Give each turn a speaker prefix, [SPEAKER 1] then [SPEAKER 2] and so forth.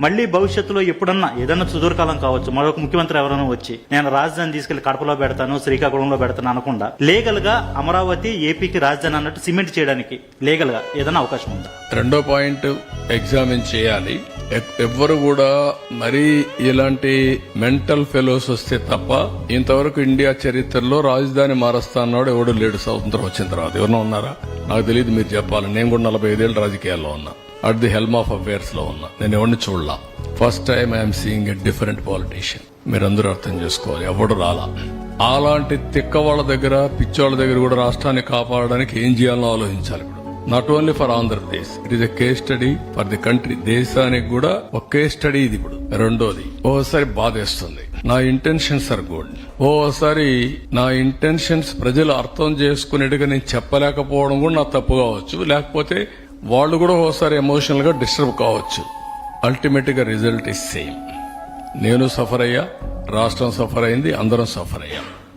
[SPEAKER 1] మళ్ళీ భవిష్యత్తులో ఎప్పుడన్నా ఏదన్నా సుదూరకాలం కావచ్చు మరొక ముఖ్యమంత్రి ఎవరైనా వచ్చి నేను రాజధాని తీసుకెళ్ళి కడపలో పెడతాను శ్రీకాకుళంలో పెడతాను అనకుండా లీగల్గా అమరావతి ఏపీకి రాజధాని అన్నట్టు సిమెంట్ చేయడానికి లీగల్గా ఏదైనా అవకాశం ఉందా?
[SPEAKER 2] రెండో పాయింట్ ఎగ్జామిన్ చేయాలి. ఎవ్వరు కూడా మరీ ఇలాంటి మెంటల్ ఫెలోస్ వస్తే తప్ప ఇంతవరకు ఇండియా చరిత్రలో రాజధాని మారుస్తా అన్నాడు ఎవడు లేడు స్వతంత్రం వచ్చిన తర్వాత. ఎవరన్నా ఉన్నారా? నాకు తెలియదు మీరు చెప్పాలి నేను కూడా నలభై ఐదేళ్ళు రాజకీయాల్లో ఉన్నా. అట్ ది హెల్మ్ ఆఫ్ అఫేర్స్లో ఉన్నా. నేను ఎవరిని చూడలా. First time I'm seeing a different politician మీరందరూ అర్థం చేసుకోవాలి. ఎవడు రాలా? అలాంటి తిక్క వాళ్ళ దగ్గర పిచ్చోళ్ళ దగ్గర కూడా రాష్ట్రాన్ని కాపాడడానికి ఏం చేయాలో ఆలోచించాలి ఇప్పుడు. Not only for Andhra Pradesh it is a case study for the country దేశానికి కూడా ఒక కేస్ స్టడీ ఇది ఇప్పుడు. రెండోది ఓసారి బాధేస్తుంది. నా ఇంటెన్షన్స్ ఆర్ గుడ్ ఓసారి నా ఇంటెన్షన్స్ ప్రజలు అర్థం చేసుకునేట్టుగా నేను చెప్పలేకపోవడం కూడా నా తప్పు కావచ్చు. లేకపోతే వాళ్ళు కూడా ఓసారి ఎమోషనల్గా డిస్టర్బ్ కావచ్చు. అల్టిమేట్గా రిజల్ట్ ఇస్ సేమ్ నేను సఫర్ అయ్యా రాష్ట్రం సఫర్ అయింది అందరం సఫర్ అయ్యాం.